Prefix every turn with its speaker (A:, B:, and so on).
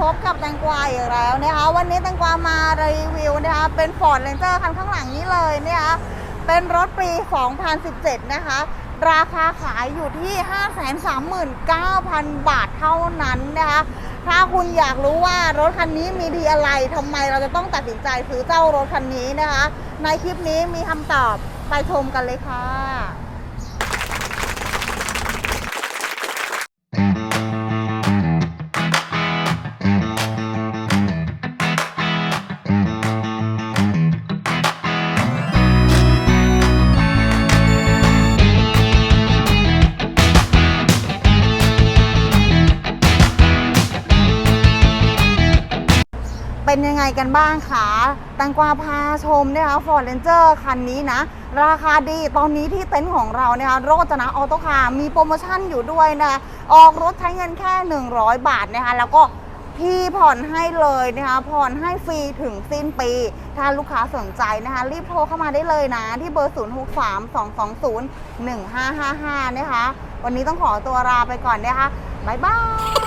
A: พบกับแตงกวาอีกแล้วนะคะ วันนี้แตงกวามารีวิวนะคะ เป็น Ford Ranger คันข้างหลังนี้เลยนะคะเป็นรถปี 2017 นะคะ ราคาขายอยู่ที่ 539,000 บาทเท่านั้นนะคะ ถ้าคุณอยากรู้ว่ารถคันนี้มีดีอะไรทำไมเราจะต้องตัดสินใจซื้อเจ้ารถคันนี้นะคะ ในคลิปนี้มีคำตอบไปชมกันเลยค่ะ เป็นยังไงกันบ้างคะแตงกวาพาชมนะคะฟอร์ดเรนเจอร์คันนี้นะ ราคาดีตอนนี้ที่เต็นท์ของเราเนี่ยคะโรจนะออโตคาร์มีโปรโมชั่นอยู่ด้วยนะ ออกรถใช้เงินแค่ 100 บาทนะคะแล้วก็พี่ผ่อนให้เลยนะคะผ่อนให้ฟรีถึงสิ้นปี ถ้าลูกค้าสนใจนะคะ รีบโทรเข้ามาได้เลยนะ ที่เบอร์ 0 6 3 2 2 0 1 5 5 5 นะคะ วันนี้ต้องขอตัวลาไปก่อนนะคะ บ๊ายบาย